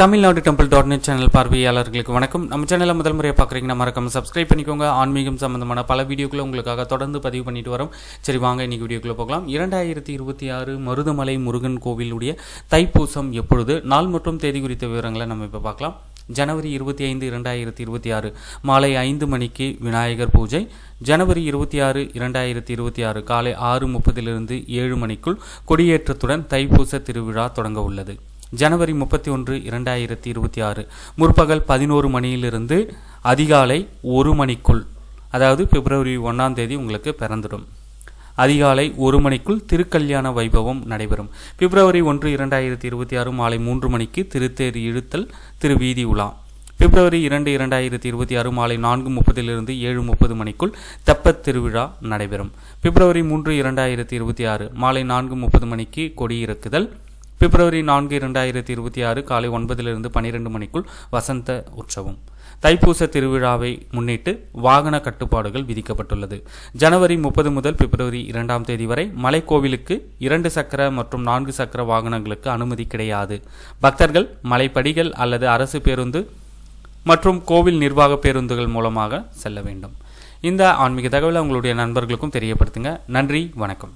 Tamil Nadu temple dot net channel பார்வையாளர்களுக்கு வணக்கம். நம்ம சேனலை முதல் முறையாக பார்க்குறீங்கன்னா மறக்காம சப்ஸ்கிரைப் பண்ணிக்கோங்க. ஆன்மீகம் சம்பந்தமான பல வீடியோக்களை உங்களுக்காக தொடர்ந்து பதிவு பண்ணிட்டு வரோம். சரி வாங்க இன்னைக்கு வீடியோக்குள்ளே போகலாம். இரண்டாயிரத்தி இருபத்தி ஆறு மருதமலை முருகன் கோவிலுடைய தைப்பூசம் எப்பொழுது? நாள் மற்றும் தேதி குறித்த விவரங்களை நம்ம இப்போ பார்க்கலாம். ஜனவரி இருபத்தி ஐந்து இரண்டாயிரத்தி இருபத்தி ஆறு மாலை ஐந்து மணிக்கு விநாயகர் பூஜை. ஜனவரி இருபத்தி ஆறு இரண்டாயிரத்தி இருபத்தி ஆறு காலை ஆறு முப்பதிலிருந்து ஏழு மணிக்குள் கொடியேற்றத்துடன் தைப்பூச திருவிழா தொடங்க உள்ளது. ஜனவரி முப்பத்தி ஒன்று இரண்டாயிரத்தி இருபத்தி ஆறு முற்பகல் பதினோரு மணியிலிருந்து அதிகாலை ஒரு மணிக்குள் அதாவது பிப்ரவரி ஒன்றாம் தேதி உங்களுக்கு பிறந்துடும். அதிகாலை ஒரு மணிக்குள் திருக்கல்யாண வைபவம் நடைபெறும். பிப்ரவரி ஒன்று இரண்டாயிரத்தி இருபத்தி ஆறு மாலை மூன்று மணிக்கு திருத்தேர் இழுத்தல் திருவீதி உலா. பிப்ரவரி இரண்டு இரண்டாயிரத்தி இருபத்தி ஆறு மாலை நான்கு முப்பதிலிருந்து ஏழு முப்பது மணிக்குள் தெப்பத் திருவிழா நடைபெறும். பிப்ரவரி மூன்று இரண்டாயிரத்தி இருபத்தி ஆறு மாலை நான்கு முப்பது மணிக்கு கொடியிறக்குதல் பிப்ரவரி நான்கு இரண்டாயிரத்தி இருபத்தி ஆறு காலை ஒன்பதிலிருந்து பன்னிரெண்டு மணிக்குள் வசந்த உற்சவம். தைப்பூச திருவிழாவை முன்னிட்டு வாகன கட்டுப்பாடுகள் விதிக்கப்பட்டுள்ளது. ஜனவரி முப்பது முதல் பிப்ரவரி இரண்டாம் தேதி வரை மலைக்கோவிலுக்கு இரண்டு சக்கர மற்றும் நான்கு சக்கர வாகனங்களுக்கு அனுமதி கிடையாது. பக்தர்கள் மலைப்படிகள் அல்லது அரசு பேருந்து மற்றும் கோவில் நிர்வாக பேருந்துகள் மூலமாக செல்ல வேண்டும். இந்த ஆன்மீக தகவலை உங்களுடைய நண்பர்களுக்கும் தெரியப்படுத்துங்க. நன்றி வணக்கம்.